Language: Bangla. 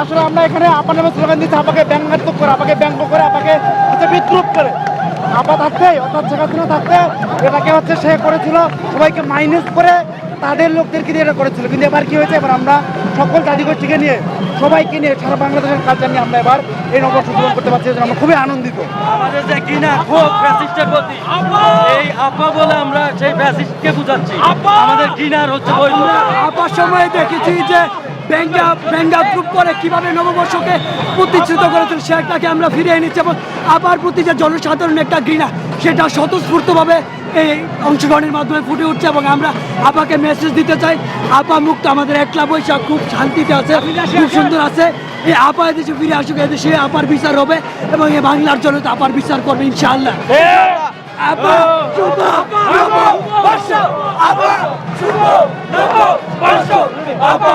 আসলে আমরা এখানে আপনার নামে স্লোগান দিচ্ছি আপাকে ব্যঙ্গাত্মক করে আপাকে ব্যঙ্গ করে আপাকে হচ্ছে বিদ্রুপ করে। আপা থাকতে অর্থাৎ শেখ থাকতে এটাকে হচ্ছে সে করেছিল সবাইকে মাইনাস করে তাদের লোকদেরকে দিয়ে এটা করেছিল। কিন্তু এবার কি হয়েছে? এবার আমরা সকল জাতিগোষ্ঠীকে নিয়ে সবাইকে নিয়ে সারা বাংলাদেশের কালচার নিয়ে আমরা এবার এই নববর্ষ উদযাপন করতে পারছি আমরা খুবই আনন্দিত। আমাদের যে কিনা ক্ষোভ ফ্যাসিস্টের প্রতি এই আপা বলে আমরা সেই ফ্যাসিস্টকে বুঝাচ্ছি। আমাদের কিনার হচ্ছে আপার সময় দেখেছি যে বেঙ্গা বেঙ্গা গ্রুপ করে কীভাবে নববর্ষকে প্রতিষ্ঠিত করেছিল সেটাকে আমরা ফিরিয়ে এনেছি এবং আপার প্রতি যে জনসাধারণের একটা ঘৃণা সেটা স্বতঃস্ফূর্তভাবে এই অংশগ্রহণের মাধ্যমে ফুটে উঠছে এবং আমরা আপাকে মেসেজ দিতে চাই। আপা মুক্ত আমাদের একলা বৈশাখ খুব শান্তিতে আছে খুব সুন্দর আছে। এই আপা এদেশে ফিরে আসুক এদেশে আপার বিচার হবে এবং এই বাংলার জন্য তো আপার বিচার করবে ইনশাআল্লাহ। আপা আপা আপা